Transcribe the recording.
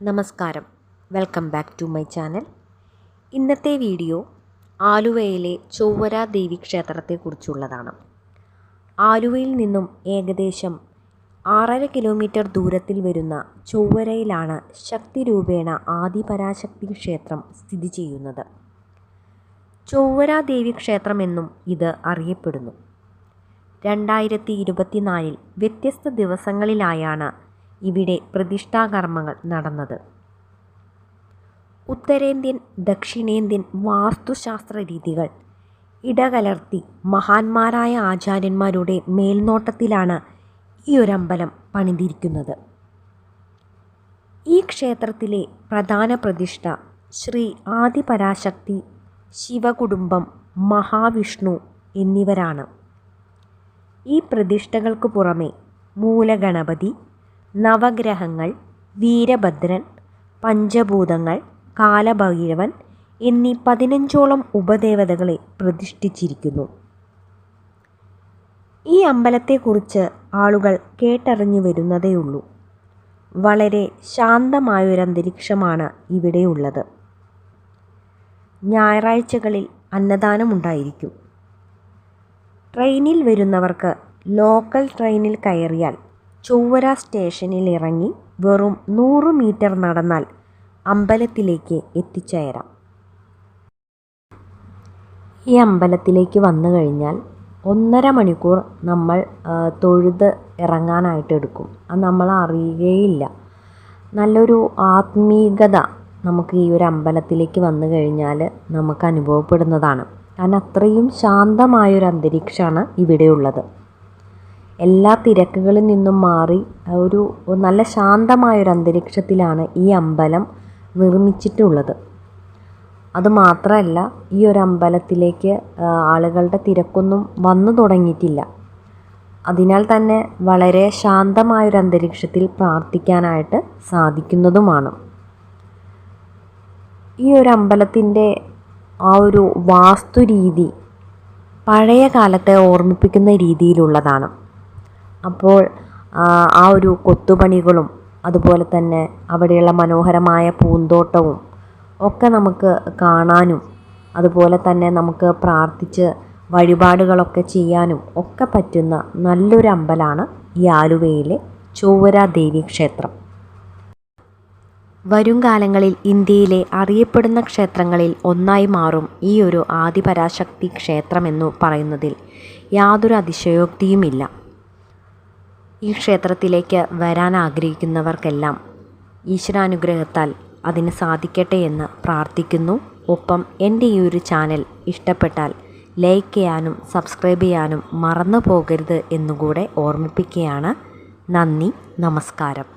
നമസ്കാരം. Welcome back to my channel. ഇന്നത്തെ video ആലുവയിലെ ചൊവ്വര ദേവി ക്ഷേത്രത്തെക്കുറിച്ചുള്ളതാണ്. ആലുവയിൽ നിന്നും ഏകദേശം ആറര കിലോമീറ്റർ ദൂരത്തിൽ വരുന്ന ചൊവ്വരയിലാണ് ശക്തി രൂപേണ ആദിപരാശക്തി ക്ഷേത്രം സ്ഥിതി ചെയ്യുന്നത്. ചൊവ്വര ദേവി ക്ഷേത്രമെന്നും ഇത് അറിയപ്പെടുന്നു. രണ്ടായിരത്തി ഇരുപത്തിനാലിൽ വ്യത്യസ്ത ദിവസങ്ങളിലായാണ് ഇവിടെ പ്രതിഷ്ഠാകർമ്മങ്ങൾ നടന്നത്. ഉത്തരേന്ത്യൻ ദക്ഷിണേന്ത്യൻ വാസ്തുശാസ്ത്ര രീതികൾ ഇടകലർത്തി മഹാന്മാരായ ആചാര്യന്മാരുടെ മേൽനോട്ടത്തിലാണ് ഈ ഒരമ്പലം പണിതിരിക്കുന്നത്. ഈ ക്ഷേത്രത്തിലെ പ്രധാന പ്രതിഷ്ഠ ശ്രീ ആദിപരാശക്തി ശിവകുടുംബം മഹാവിഷ്ണു എന്നിവരാണ്. ഈ പ്രതിഷ്ഠകൾക്ക് പുറമെ മൂലഗണപതി നവഗ്രഹങ്ങൾ വീരഭദ്രൻ പഞ്ചഭൂതങ്ങൾ കാലഭൈരവൻ എന്നീ പതിനഞ്ചോളം ഉപദേവതകളെ പ്രതിഷ്ഠിച്ചിരിക്കുന്നു. ഈ അമ്പലത്തെക്കുറിച്ച് ആളുകൾ കേട്ടറിഞ്ഞു വരുന്നതേയുള്ളൂ. വളരെ ശാന്തമായൊരന്തരീക്ഷമാണ് ഇവിടെയുള്ളത്. ഞായറാഴ്ചകളിൽ അന്നദാനമുണ്ടായിരിക്കും ട്രെയിനിൽ വരുന്നവർക്ക് ലോക്കൽ ട്രെയിനിൽ കയറിയാൽ ചൊവ്വര സ്റ്റേഷനിൽ ഇറങ്ങി വെറും നൂറ് മീറ്റർ നടന്നാൽ അമ്പലത്തിലേക്ക് എത്തിച്ചേരാം. ഈ അമ്പലത്തിലേക്ക് വന്നു കഴിഞ്ഞാൽ ഒന്നര മണിക്കൂർ നമ്മൾ തൊഴുത് ഇറങ്ങാനായിട്ട് എടുക്കും. അത് നമ്മൾ അറിയുകയില്ല. നല്ലൊരു ആത്മീകത നമുക്ക് ഈ ഒരു അമ്പലത്തിലേക്ക് വന്നു കഴിഞ്ഞാൽ നമുക്ക് അനുഭവപ്പെടുന്നതാണ്. കാരണം അത്രയും ശാന്തമായൊരു അന്തരീക്ഷമാണ് ഇവിടെയുള്ളത്. എല്ലാ തിരക്കുകളിൽ നിന്നും മാറി ഒരു നല്ല ശാന്തമായൊരു അന്തരീക്ഷത്തിലാണ് ഈ അമ്പലം നിർമ്മിച്ചിട്ടുള്ളത്. അതുമാത്രമല്ല ഈ ഒരു അമ്പലത്തിലേക്ക് ആളുകളുടെ തിരക്കൊന്നും വന്നു തുടങ്ങിയിട്ടില്ല. അതിനാൽ തന്നെ വളരെ ശാന്തമായൊരു അന്തരീക്ഷത്തിൽ പ്രാർത്ഥിക്കാനായിട്ട് സാധിക്കുന്നതുമാണ്. ഈ ഒരു അമ്പലത്തിന്റെ ആ ഒരു വാസ്തുരീതി പഴയ കാലത്തെ ഓർമ്മിപ്പിക്കുന്ന രീതിയിലുള്ളതാണ്. അപ്പോൾ ആ ഒരു കൊത്തുപണികളും അതുപോലെ തന്നെ അവിടെയുള്ള മനോഹരമായ പൂന്തോട്ടവും ഒക്കെ നമുക്ക് കാണാനും അതുപോലെ തന്നെ നമുക്ക് പ്രാർത്ഥിച്ച് വഴിപാടുകളൊക്കെ ചെയ്യാനും ഒക്കെ പറ്റുന്ന നല്ലൊരു അമ്പലമാണ് ഈ ആലുവയിലെ ചൊവ്വര ദേവി ക്ഷേത്രം. വരും കാലങ്ങളിൽ ഇന്ത്യയിലെ അറിയപ്പെടുന്ന ക്ഷേത്രങ്ങളിൽ ഒന്നായി മാറും ഈ ഒരു ആദിപരാശക്തി ക്ഷേത്രമെന്നു പറയുന്നതിൽ യാതൊരു അതിശയോക്തിയുമില്ല. ഈ ക്ഷേത്രത്തിലേക്ക് വരാൻ ആഗ്രഹിക്കുന്നവർക്കെല്ലാം ഈശ്വരാനുഗ്രഹത്താൽ അതിന് സാധിക്കട്ടെ എന്ന് പ്രാർത്ഥിക്കുന്നു. ഒപ്പം എന്റെ ഈ ഒരു ചാനൽ ഇഷ്ടപ്പെട്ടാൽ ലൈക്ക് ചെയ്യാനും സബ്സ്ക്രൈബ് ചെയ്യാനും മറന്നു പോകരുത് എന്നുകൂടെ ഓർമ്മിപ്പിക്കുകയാണ്. നന്ദി നമസ്കാരം.